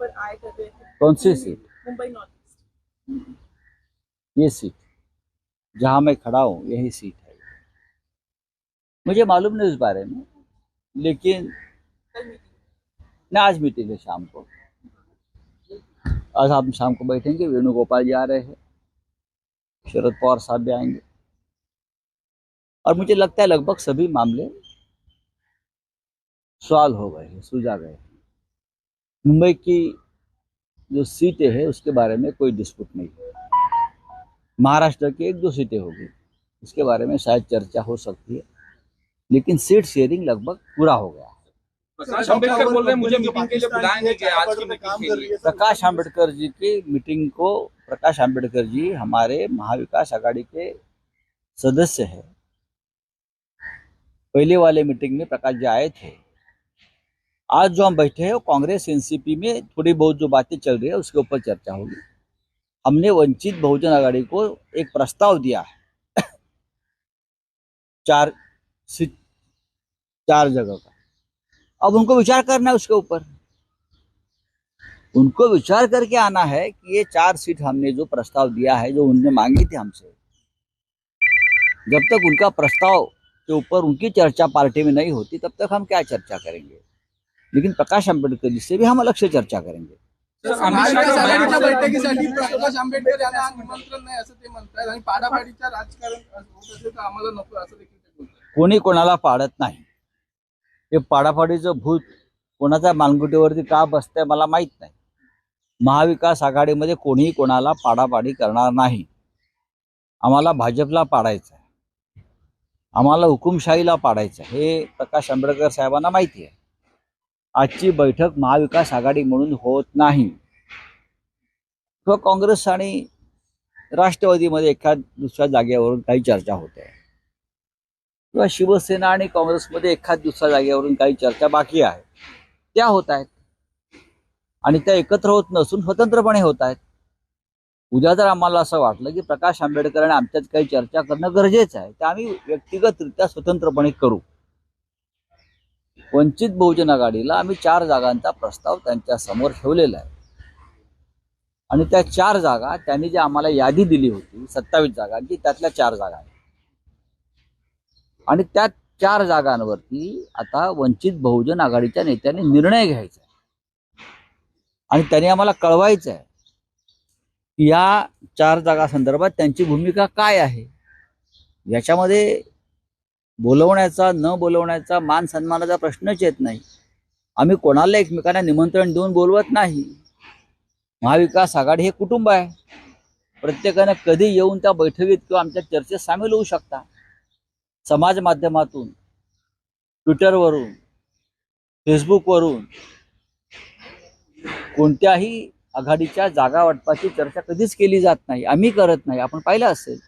पर आए कर रहे थे कौन सी सीट? Mumbai north east. ये सीट जहाँ मैं खड़ा हूँ यही सीट है। मुझे मालूम नहीं उस बारे में लेकिन ना आज मीटिंग है शाम को। आज हम शाम को बैठेंगे वेणुगोपाल जी आ रहे हैं शरद पवार साहब भी आएँगे। और मुझे लगता है लगभग सभी मामले सवाल हो गए हैं सुलझा गए हैं। मुंबई की जो सीटें हैं उसके बारे में कोई डिस्प्यूट नहीं है। महाराष्ट्र की एक दो सीटें होगी उसके बारे में शायद चर्चा हो सकती है लेकिन सीट शेयरिंग लगभग पूरा हो गया। प्रकाश अंबेडकर बोल रहे हैं मुझे मीटिंग के लिए नहीं गया आज की मीटिंग के लिए। प्रकाश आंबेडकर जी की मीटिंग को प्रकाश आंबेडकर जी हमारे महाविकास आघाड़ी के सदस्य हैं। पहले वाले मीटिंग में प्रकाश जी आए थे। आज जो हम बैठे हैं कांग्रेस, एनसीपी में थोड़ी बहुत जो बातें चल रही है, उसके ऊपर चर्चा होगी। हमने वंचित बहुजन आघाड़ी को एक प्रस्ताव दिया है। चार चार जगह का। अब उनको विचार करना है उसके ऊपर। उनको विचार करके आना है कि ये चार सीट हमने जो प्रस्ताव दिया है, जो उनने मांगी थी हमसे, जब तक उनका प्रस्ताव के ऊपर उनकी चर्चा पार्टी में नहीं होती, तब तक हम क्या चर्चा करेंगे? लेकिन प्रकाश आंबेडकर जी से भी हम अलग से चर्चा करेंगे। सर, अमित महाविकास शहा आघाडीच्या म्हणाले- बैठकीसाठी प्रकाश आंबेडकर यांना निमंत्रण नाही असं ते म्हणतात आणि पाडापाडीचं राजकारण होत असेल तर आम्हाला नको असं देखील ते बोलतात. कोणी कोणाला पाडत नाही. हे पाडापाडीचं भूत कोणाच्या मानगुटीवरती का बसतंय मला माहीत नाही. महाविकास आघाडीमध्ये कोणीही कोणाला पाडापाडी करणार नाही. आम्हाला भाजपला पाडायचं आहे आम्हाला हुकुमशाहीला पाडायचं आहे हे प्रकाश आंबेडकर साहेबांना माहिती आहे. आजची बैठक महाविकास आघाडी म्हणून होत नाही. किंवा काँग्रेस आणि राष्ट्रवादीमध्ये एका दुसऱ्या जागेवरून काही चर्चा होते किंवा शिवसेना आणि काँग्रेसमध्ये एखाद दुसऱ्या जागेवरून काही चर्चा बाकी आहे. त्या होत आहेत. आणि त्या एकत्र होत नसून स्वतंत्रपणे होत आहेत. उद्या जर आम्हाला असं वाटलं की प्रकाश आंबेडकर आणि आमच्यात काही चर्चा करणं गरजेचं आहे तर आम्ही व्यक्तिगतरित्या स्वतंत्रपणे करू. वंचित बहुजन आघाडीला आम्ही चार जागांचा प्रस्ताव त्यांच्यासमोर ठेवलेला आहे. आणि त्या चार जागा त्यांनी जी आम्हाला यादी दिली होती सत्तावीस जागांची त्यातल्या चार जागा आहेत. आणि त्या चार जागांवरती आता वंचित बहुजन आघाडीच्या नेत्यांनी निर्णय घ्यायचा आहे. आणि त्यांनी आम्हाला कळवायचं आहे की या चार जागा संदर्भात त्यांची भूमिका काय आहे. याच्यामध्ये बोलवण्याचा न बोलवण्याचा मान सन्मानाचा प्रश्नच येत नाही. आम्ही कोणाला एकमेकांना निमंत्रण देऊन बोलवत नाही? महाविकास आघाडी हे कुटुंब आहे. प्रत्येकानं कधी येऊन त्या बैठकीत किंवा आमच्या चर्चेत सामील होऊ शकता? समाज माध्यमातून ट्विटरवरून फेसबुकवरून कोणत्याही आघाडीच्या जागा वाटपाची चर्चा कधीच केली जात नाही. आम्ही करत नाही. आपण पाहिलं असेल.